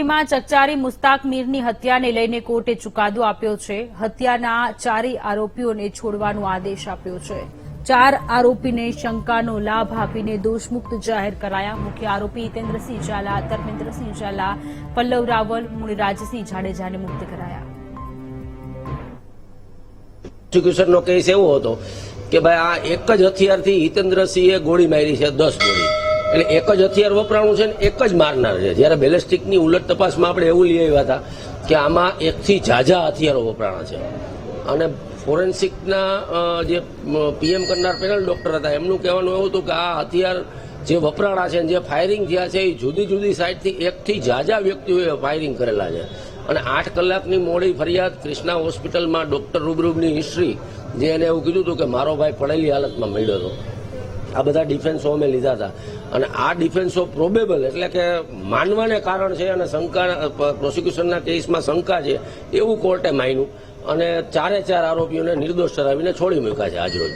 મોરબીમાં ચકચારી મુસ્તાક મીરની હત્યાને લઈને કોર્ટે ચુકાદો આપ્યો છે. હત્યાના ચારેય આરોપીઓને છોડવાનો આદેશ આપ્યો છે. ચાર આરોપીને શંકાનો લાભ આપીને દોષમુક્ત જાહેર કરાયા. મુખ્ય આરોપી હિતેન્દ્રસિંહ ઝાલા, ધર્મેન્દ્રસિંહ ઝાલા, પલ્લવ રાવલ, મુનિરાજસિંહ જાડેજાને મુક્ત કરાયા. કેસ એવો હતો કે ભાઈ આ એક જ હથિયારથી હિતેન્દ્રસિંહે ગોળી મારી છે, દસ ગોળી. એટલે એક જ હથિયાર વપરાણું છે ને એક જ મારનાર છે. જ્યારે બેલેસ્ટિકની ઉલટ તપાસમાં આપણે એવું લઈ આવ્યા હતા કે આમાં એકથી ઝાઝા હથિયારો વપરાણા છે. અને ફોરેન્સિકના જે પીએમ કરનાર પેનલ ડોક્ટર હતા, એમનું કહેવાનું એવું હતું કે આ હથિયાર જે વપરાણા છે જે ફાયરિંગ થયા છે એ જુદી જુદી સાઈડથી એકથી ઝાઝા વ્યક્તિઓએ ફાયરિંગ કરેલા છે. અને આઠ કલાકની મોડી ફરિયાદ ક્રિષ્ના હોસ્પિટલમાં ડોક્ટર રૂબરૂબની હિસ્ટ્રી, જે એને એવું કીધું હતું કે મારો ભાઈ પડેલી હાલતમાં મળ્યો હતો. આ બધા ડિફેન્સો અમે લીધા હતા. અને આ ડિફેન્સો પ્રોબેબલ એટલે કે માનવાને કારણ છે અને શંકા પ્રોસિક્યુશનના કેસમાં શંકા છે, એવું કોર્ટે માન્યું. અને ચારે ચાર આરોપીઓને નિર્દોષ ઠરાવીને છોડી મૂક્યા છે આજરોજ